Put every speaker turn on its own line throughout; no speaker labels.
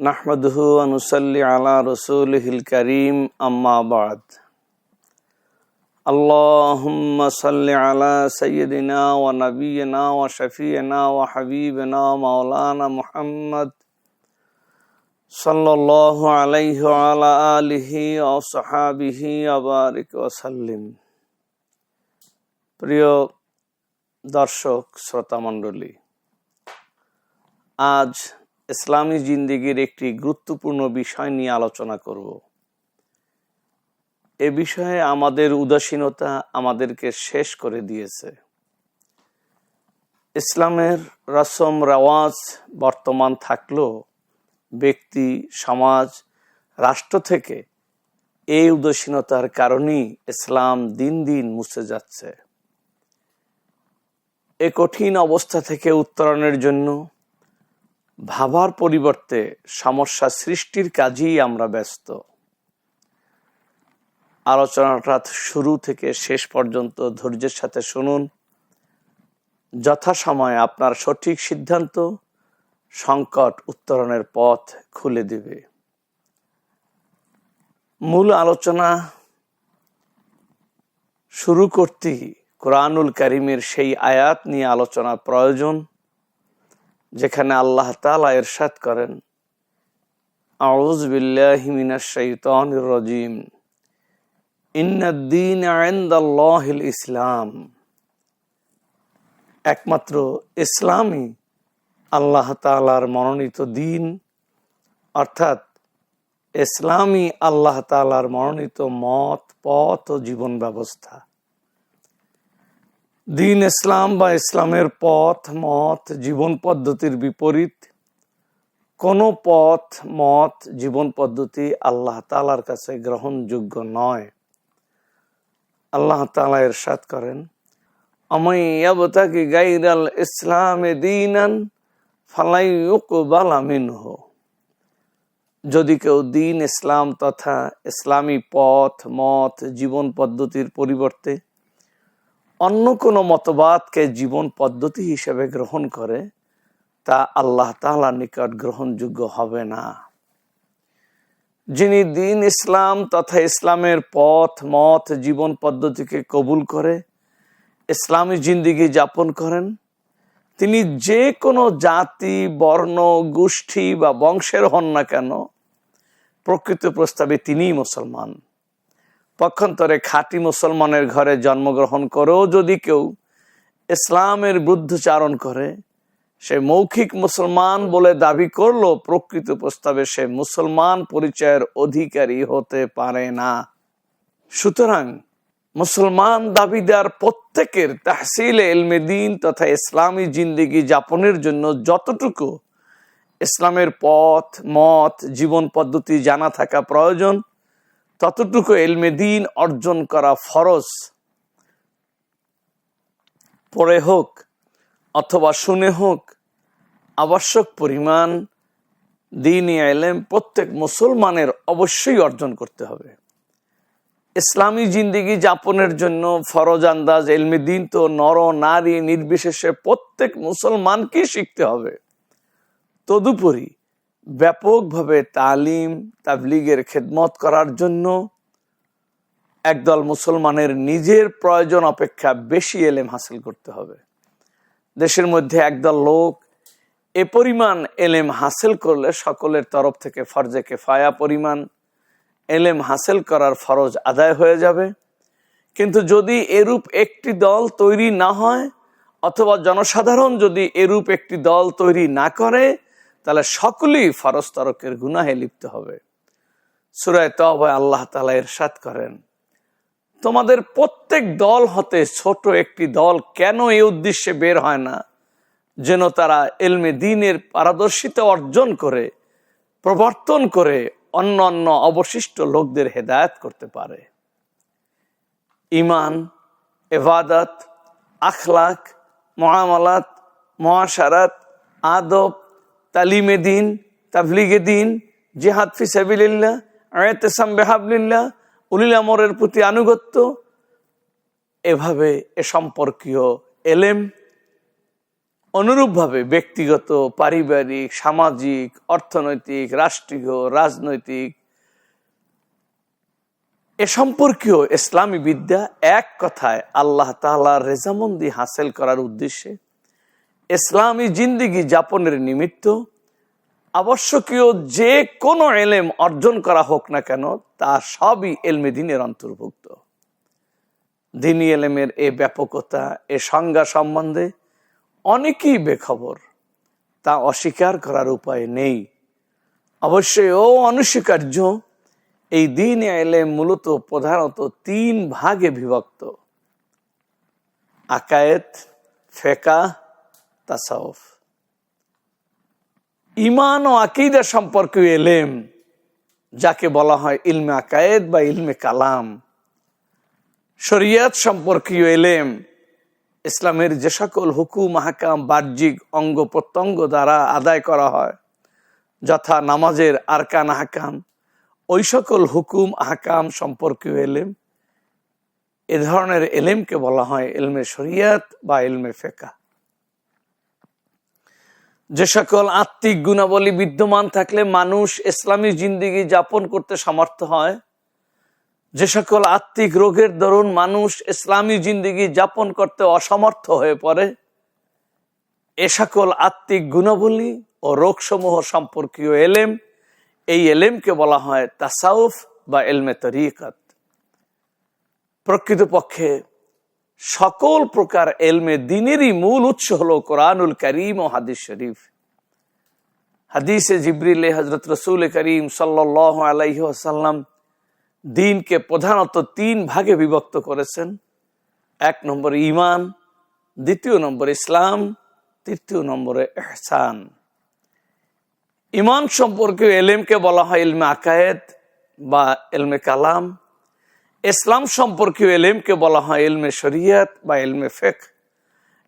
نحمده ونصلي على رسوله الكريم أما بعد اللهم صل على سيدنا ونبينا وشفينا وحبيبنا مولانا محمد صلى الله عليه وعلى آله وصحابه وبارك وسلم প্রিয় দর্শক শ্রোতা মণ্ডলী আজ ইসলামী জিন্দিগির একটি গুরুত্বপূর্ণ বিষয় নিয়ে আলোচনা করব। এ বিষয়ে আমাদের উদাসীনতা আমাদেরকে শেষ করে দিয়েছে। ইসলামের রসম রেওয়াজ বর্তমান থাকলেও ব্যক্তি, সমাজ, রাষ্ট্র থেকে এই উদাসীনতার কারণেই ইসলাম দিন দিন মুছে যাচ্ছে। এ কঠিন অবস্থা থেকে উত্তরণের জন্য ভাবার পরিবর্তে সমস্যা সৃষ্টির কাজেই আমরা ব্যস্ত। আলোচনাটা শুরু থেকে শেষ পর্যন্ত ধৈর্যের সাথে শুনুন। যথাসময়ে আপনার সঠিক সিদ্ধান্ত সংকট উত্তরণের পথ খুলে দিবে। মূল আলোচনা শুরু করতেই কোরআনুল করিমের সেই আয়াত নিয়ে আলোচনা প্রয়োজন। যেখানে আল্লাহ তালা এরশাদ করেন। আউজ ইসলাম। একমাত্র ইসলামই আল্লাহ তালার মনোনীত দিন অর্থাৎ ইসলামই আল্লাহ তালার মনোনীত মত, পথ ও জীবন ব্যবস্থা। দিন ইসলাম বা ইসলামের পথ, মত, জীবন পদ্ধতির বিপরীত, কোন পথ, মত, জীবন পদ্ধতি আল্লাহ তালার কাছে গ্রহণযোগ্য নয়। আল্লাহ তালা এরশাদ করেন আমাইয়াবতাকি গাইরাল ইসলামে দিনান ফালাই যদি কেউ দিন ইসলাম তথা ইসলামী পথ, মত, জীবন পদ্ধতির পরিবর্তে অন্য কোনো মতবাদকে জীবন পদ্ধতি হিসেবে গ্রহণ করে, তা আল্লাহ তালার নিকট গ্রহণযোগ্য হবে না। যিনি দিন ইসলাম তথা ইসলামের পথ, মত, জীবন পদ্ধতিকে কবুল করে, ইসলামী জিন্দিগি যাপন করেন, তিনি যে কোনো জাতি, বর্ণ, গোষ্ঠী বা বংশের হন না কেন, প্রকৃত প্রস্তাবে তিনিই মুসলমান। পক্ষান্তরে খাঁটি মুসলমানের ঘরে জন্মগ্রহণ করেও যদি কেউ ইসলামের বুদ্ধচারণ করে, সে মৌখিক মুসলমান বলে দাবি করল প্রকৃত প্রস্তাবে সে মুসলমান পরিচয়ের অধিকারী হতে পারে না। সুতরাং মুসলমান দাবিদার প্রত্যেকের তাহসিল এলমেদিন তথা ইসলামী জিন্দিগি যাপনের জন্য যতটুকু ইসলামের পথ, মত, জীবন পদ্ধতি জানা থাকা প্রয়োজন ততটুকু এলমে দিন অর্জন করা ফরজ। পড়ে হোক অথবা শুনে হোক, আবশ্যক পরিমাণ দিন এলেম প্রত্যেক মুসলমানের অবশ্যই অর্জন করতে হবে। ইসলামী জিন্দিগি যাপনের জন্য ফরজ আন্দাজ, এলমে দিন তো নর, নারী নির্বিশেষে প্রত্যেক মুসলমানকেই শিখতে হবে। তদুপরি ব্যাপকভাবে তালিম, তাবলিগের খেদমত করার জন্য একদল মুসলমানের নিজের প্রয়োজন অপেক্ষা বেশি এলেম হাসিল করতে হবে। দেশের মধ্যে একদল লোক এ পরিমাণ এলেম হাসিল করলে সকলের তরফ থেকে ফরজে ফায়া পরিমাণ এলেম হাসিল করার ফরজ আদায় হয়ে যাবে। কিন্তু যদি এরূপ একটি দল তৈরি না হয়, অথবা জনসাধারণ যদি এরূপ একটি দল তৈরি না করে তাহলে সকলেই ফরজ তরকের গুনাহে লিপ্ত হবে। সুরায় তবায় আল্লাহ তালা এরশাদ করেন, তোমাদের প্রত্যেক দল হতে ছোট একটি দল কেন এই উদ্দেশ্যে বের হয় না? যেন তারা এলমে দিনের পারদর্শিতা অর্জন করে, প্রবর্তন করে অন্য অন্য অবশিষ্ট লোকদের হেদায়ত করতে পারে। ইমান এবাদত, আখলাক মহামালাত মহাসারাত আদব তালিমে দিন, তাবলিগে দিন, জেহাদ ফি সাবিল্লাহ আয়তেসাম বেহাবলিল্লাহ, উলিল আমরের প্রতি আনুগত্য। এভাবে এ সম্পর্কীয় এলেম অনুরূপভাবে ব্যক্তিগত, পারিবারিক, সামাজিক, অর্থনৈতিক, রাষ্ট্রীয়, রাজনৈতিক, এ সম্পর্কীয় ইসলামী বিদ্যা এক কথায় আল্লাহ তালার রেজামন্দি হাসিল করার উদ্দেশ্যে ইসলামী জিন্দিগি যাপনের নিমিত্ত আবশ্যকীয় যে কোনো এলেম অর্জন করা হোক না কেন, তা সবই এলমে দিনের অন্তর্ভুক্ত। দিনী এলেমের এ ব্যাপকতা, এ সংজ্ঞা সম্বন্ধে অনেকেই বেখবর, তা অস্বীকার করার উপায় নেই। অবশ্যই ও অনস্বীকার্য, এই দিন এলেম মূলত প্রধানত তিন ভাগে বিভক্ত। আকায়েত ফেকা তাসাউফ। ইমান ও আকিদা সম্পর্কে এলেম, যাকে বলা হয় ইলমে আকায়েদ বা ইলমে কালাম। শরিয়াত সম্পর্কীয় এলেম, ইসলামের যে সকল হুকুম হাকাম বাহ্যিক অঙ্গ প্রত্যঙ্গ দ্বারা আদায় করা হয়, যথা নামাজের আরকান হাকাম ওই সকল হুকুম হাকাম সম্পর্কীয় এলেম, এ ধরনের এলেমকে বলা হয় এলমে শরিয়াত বা এলমে ফেকা যে সকল আত্মিক গুণাবলী বিদ্যমান থাকলে মানুষ ইসলামী জিন্দিগি যাপন করতে সমর্থ হয়, যে সকল আত্মিক রোগের দরুন মানুষ ইসলামী জিন্দিগি যাপন করতে অসমর্থ হয়ে পড়ে, এ সকল আত্মিক গুণাবলী ও রোগসমূহ সম্পর্কীয় এলেম, এই এলেমকে বলা হয় তাসাউফ বা এলমে তরিকাত। প্রকৃতপক্ষে সকল প্রকার এলমে দিনেরই মূল উৎস হলো কোরআনুল করিম ও হাদিস শরীফ। হাদিসে জিবরিল হজরত রসুল করিম সাল্লাহ দিনকে প্রধানত তিন ভাগে বিভক্ত করেছেন। এক নম্বর ইমান দ্বিতীয় নম্বর ইসলাম, তৃতীয় নম্বরে এহসান ইমান সম্পর্কে এলেমকে বলা হয় এলমে আকায়েদ বা এলমে কালাম। ইসলাম সম্পর্কীয় এলেমকে বলা হয় এলমে শরিয়ত বা এলমে ফেক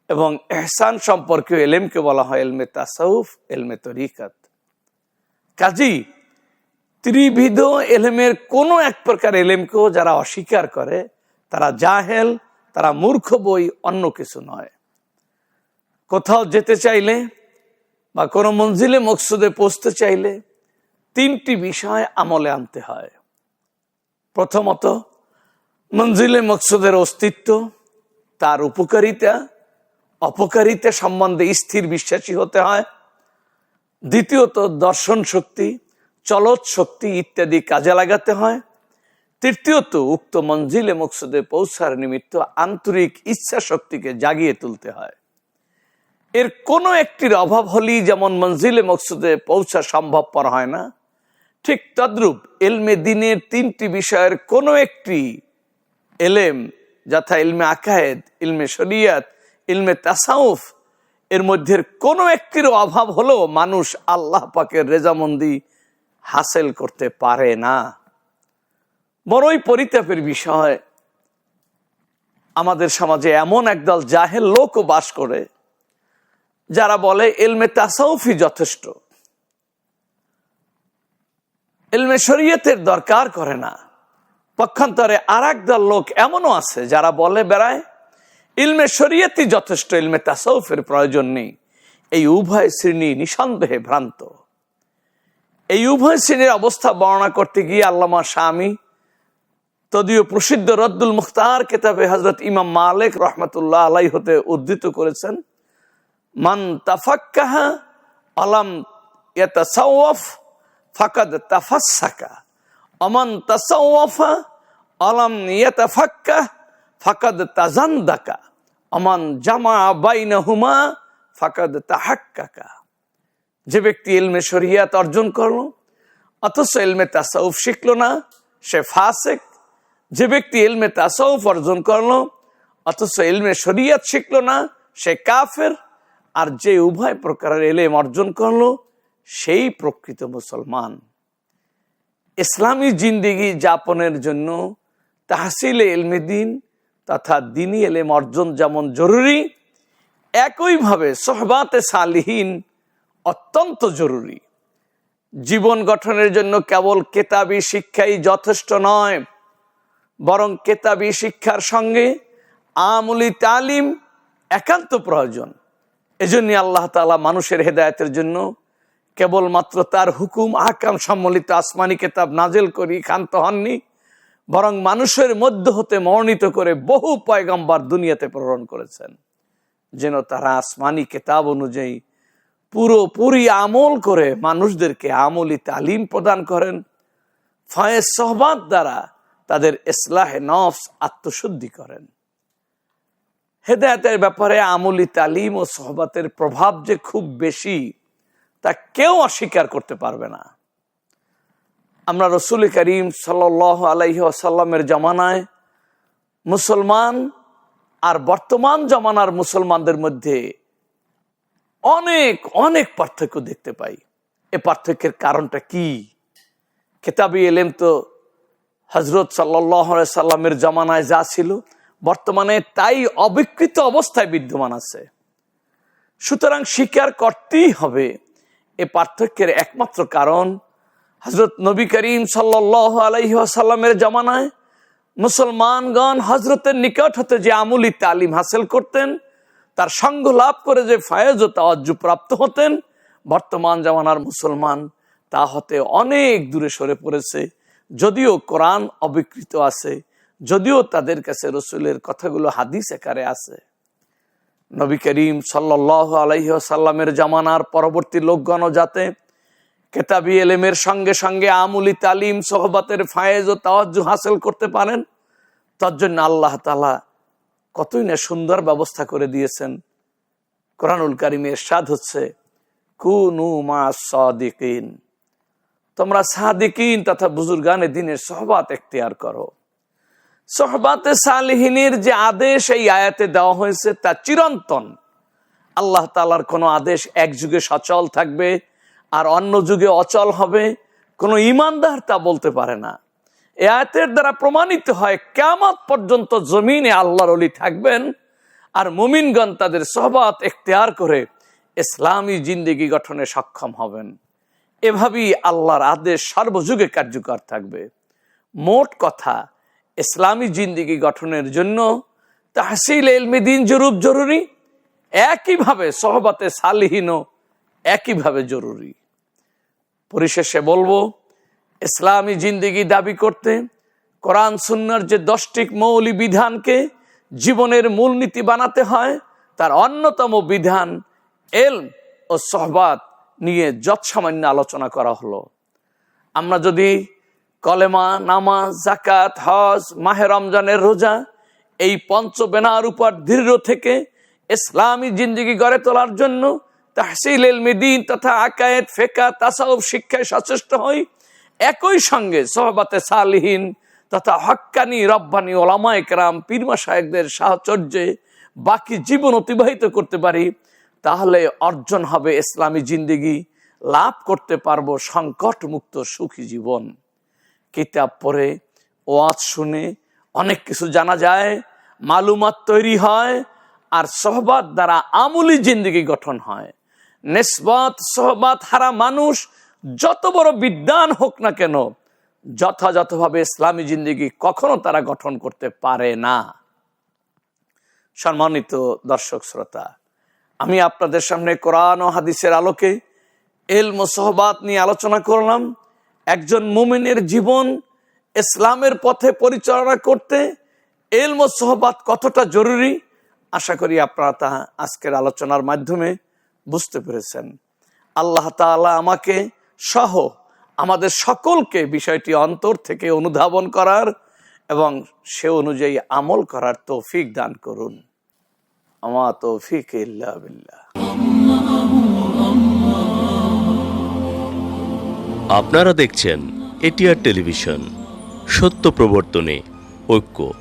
এবং এহসান সম্পর্কীয় এলেমকে বলা হয় এলমে তাসাউফ এলমে তরিকাত। কাজী ত্রিবিধ এলেমের কোনো এক প্রকার এলেমকেও যারা অস্বীকার করে, তারা জাহেল, তারা মূর্খ বই, অন্য কিছু নয়। কোথাও যেতে চাইলে বা কোনো মঞ্জিলে মকসুদে পৌঁছতে চাইলে তিনটি বিষয় আমলে আনতে হয়। প্রথমত মঞ্জিলে মকসুদের অস্তিত্ব, তার উপকারিতা, অপকারিতা সম্বন্ধে স্থির বিশ্বাসী হতে হয়। দ্বিতীয়ত, দর্শন শক্তি চলত শক্তি ইত্যাদি কাজে লাগাতে হয়। তৃতীয়ত, উক্ত মঞ্জিলে মকসুদে পৌঁছার নিমিত্ত আন্তরিক ইচ্ছা শক্তিকে জাগিয়ে তুলতে হয়। এর কোনো একটির অভাব হলেই যেমন মঞ্জিলে মকসুদে পৌঁছা সম্ভবপর হয় না, ঠিক তদ্রূপ এলমে দিনের তিনটি বিষয়ের কোনো একটি এলেম, যথা ইলমে আকায়েদ, ইলমে শরিয়াত, ইলমে তাসাউফ, এর মধ্যে কোনো একটির অভাব হলেও মানুষ আল্লাহ পাকের রেজামন্দি হাসেল করতে পারে না। বড়ই পরিতাপের বিষয়, আমাদের সমাজে এমন একদল জাহেল লোকও বাস করে, যারা বলে এলমে তাসাউফি যথেষ্ট। এলমে শরীয়তের দরকার করে না। পক্ষান্তরে আর দল লোক এমনও আছে যারা বলে বেড়ায়, ইলমে শরীয়তই যথেষ্ট, ইলমে তাসাউফের প্রয়োজন নেই। এই উভয় শ্রেণি নিঃসন্দেহে ভ্রান্ত। এই উভয় শ্রেণির অবস্থা বর্ণনা করতে গিয়ে আল্লামা স্বামী তদীয় প্রসিদ্ধ রদ্দুল মুখতার কেতাবে হজরত ইমাম মালিক রহমতুল্লাহ আলাই হতে উদ্ধৃত করেছেন, মান তাফাক্কাহা আলাম ইয়াতাসাওয়াফ ফাকাদ তাফাসাকা, অমান তাসাওয়াফা আলাম ইয়াতাফাক্কা ফাকাদ তাজান্দাকা অমান জামা বাইনাহুমা ফাকাদ তাহাক্কাকা। যে ব্যক্তি এলমে শরিয়াত অর্জন করল, অথচ ইলমে তাসাউফ শিখলো না, সে ফাসেক। যে ব্যক্তি ইলমে তাসাউফ অর্জন করল, অথচ এলমে শরিয়াত শিখলো না, সে কাফের। আর যে উভয় প্রকারের এলেম অর্জন করল, সেই প্রকৃত মুসলমান। ইসলামী জিন্দিগি যাপনের জন্য তাহসিলে এলমে দিন তথা দিনী এলেম অর্জন যেমন জরুরি, একইভাবে সোহবাতে সালিহীন অত্যন্ত জরুরি। জীবন গঠনের জন্য কেবল কেতাবি শিক্ষাই যথেষ্ট নয়, বরং কেতাবি শিক্ষার সঙ্গে আমলি তালিম একান্ত প্রয়োজন। এজন্য আল্লাহ তালা মানুষের হেদায়তের জন্য কেবলমাত্র তার হুকুম, আহকাম সম্মিলিত আসমানি কেতাব নাজেল করি, ক্ষান্ত হননি। বরং মানুষের মধ্য হতে মনোনীত করে বহু পয়গম্বার দুনিয়াতে প্রেরণ করেছেন। যেন তারা আসমানি কেতাব অনুযায়ী পুরোপুরি আমল করে মানুষদেরকে আমলি তালিম প্রদান করেন, ফয়েজ সহবাদ দ্বারা তাদের ইসলাহে নফস আত্মশুদ্ধি করেন। হেদায়তের ব্যাপারে আমলি তালিম ও সহবাতের প্রভাব যে খুব বেশি, তা কেউ অস্বীকার করতে পারবে না। আমরা রসুল করিম সাল আলাইহি আসাল্লামের জমানায় মুসলমান আর বর্তমান জমানার মুসলমানদের মধ্যে অনেক অনেক পার্থক্য দেখতে পাই। এ পার্থক্যের কারণটা কি? খেতাবি এলেম তো হজরত সাল্লামের জমানায় যা ছিল, বর্তমানে তাই অবিকৃত অবস্থায় বিদ্যমান আছে। সুতরাং স্বীকার করতেই হবে, এ পার্থক্যের একমাত্র কারণ হজরত নবী করিম সাল্লাহ আসাল্লামের জমানায় মুসলমানগণ হজরতের নিকট হতে যে আমুলি তালিম হাসিল করতেন, তার সঙ্গ লাভ করে যে ফায়েজ ও তাওয়াজ্জু প্রাপ্ত হতেন, বর্তমান জামানার মুসলমান তা হতে অনেক দূরে সরে পড়েছে। যদিও কোরআন অবিকৃত আছে, যদিও তাদের কাছে রসুলের কথাগুলো হাদিস একারে আছে। নবী করিম সাল্লাহ আলাইসাল্লামের জামানার পরবর্তী লোকগণও যাতে কেতাবি এলেমের সঙ্গে সঙ্গে আমুলি তালিম, সোহবাতের ফায়েজ ও তাওয়াজ্জু হাসিল করতে পারেন। তার জন্য আল্লাহ তালা কতই না সুন্দর ব্যবস্থা করে দিয়েছেন। কোরআনুল কারিমের স্বাদ হচ্ছে, কুনু মা সাদিকিন। তোমরা সাদিকিন তথা বুজুর্গানে দিনের সহবাত এখতিয়ার করো। সহবাতে সালিহিনীর যে আদেশ এই আয়াতে দেওয়া হয়েছে তা চিরন্তন। আল্লাহ তালার কোনো আদেশ এক যুগে সচল থাকবে। আর অন্য যুগে অচল হবে, কোনো ইমানদার তা বলতে পারে না। এ আয়াতের দ্বারা প্রমাণিত হয় কেমন পর্যন্ত জমিনে আল্লাহর অলি থাকবেন আর মুমিনগণ তাদের সহবাত এখতিয়ার করে ইসলামী জিন্দিগি গঠনে সক্ষম হবেন। এভাবেই আল্লাহর আদেশ সর্বযুগে কার্যকর থাকবে। মোট কথা, ইসলামী জিন্দিগি গঠনের জন্য তাহসিল এলমি দিন জরুব জরুরি। একইভাবে সহবাতে সালিহীনও একইভাবে জরুরি। পরিশেষে বলব, ইসলামী জিন্দিগি দাবি করতে কোরআন সুন্নার যে দশটি মৌলি বিধানকে জীবনের মূলনীতি বানাতে হয়, তার অন্যতম বিধান এল ও সহবাত নিয়ে যৎসামান্য আলোচনা করা হলো। আমরা যদি কলেমা, নামাজ জাকাত হজ, মাহে রমজানের রোজা এই পঞ্চ বেনার উপর দৃঢ় থেকে ইসলামী জিন্দিগি গড়ে তোলার জন্য তাহসিল এলমিদিন তথা আকায়েত ফেকা তাসাউব শিক্ষায় সচেষ্ট হই। একই সঙ্গে সহবাতে সালিহীন তথা হক্কানি, রব্বানি ওলামা একরাম পীরমা সাহেবদের সাহচর্যে বাকি জীবন অতিবাহিত করতে পারি, তাহলে অর্জন হবে ইসলামী জিন্দিগি, লাভ করতে পারব সংকট মুক্ত সুখী জীবন। কিতাব পড়ে, ওয়াজ শুনে অনেক কিছু জানা যায়, মালুমাত তৈরি হয়, আর সহবাদ দ্বারা আমুলি জিন্দিগি গঠন হয়। নেসবত সহবাদ হারা মানুষ, যত বড় বিদ্যান হোক না কেন, যথাযথভাবে ইসলামী জিন্দিগি কখনো তারা গঠন করতে পারে না। সম্মানিত দর্শক শ্রোতা, আমি আপনাদের সামনে কোরআন ও হাদিসের আলোকে এল মোসহবাত নিয়ে আলোচনা করলাম। একজন মুমিনের জীবন ইসলামের পথে পরিচালনা করতে এল মোসহবাত কতটা জরুরি, আশা করি আপনারা তা আজকের আলোচনার মাধ্যমে বুঝতে পেরেছেন। আল্লাহ তালা আমাকে সহ আমাদের সকলকে বিষয়টি অন্তর থেকে অনুধাবন করার এবং সে অনুযায়ী আমল করার তৌফিক দান করুন। আমার তৌফিক বিল্লাহ।
আপনারা দেখছেন এটিআর টেলিভিশন, সত্য প্রবর্তনে ঐক্য।